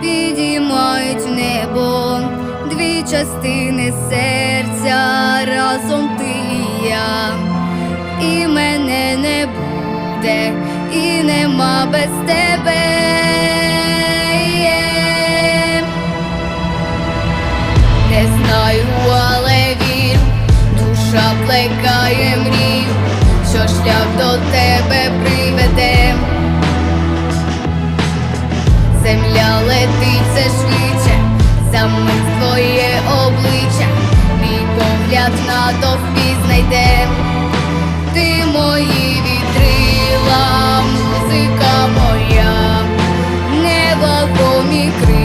підіймають в небо. Дві частини серця, разом ти і я, і мене не буде, і нема без тебе. Не знаю, але вірю, душа плекає мрію, та летить все швидше, Замить твоє обличчя, мій погляд на тобі знайде, ти мої вітрила, музика моя, небо помікри.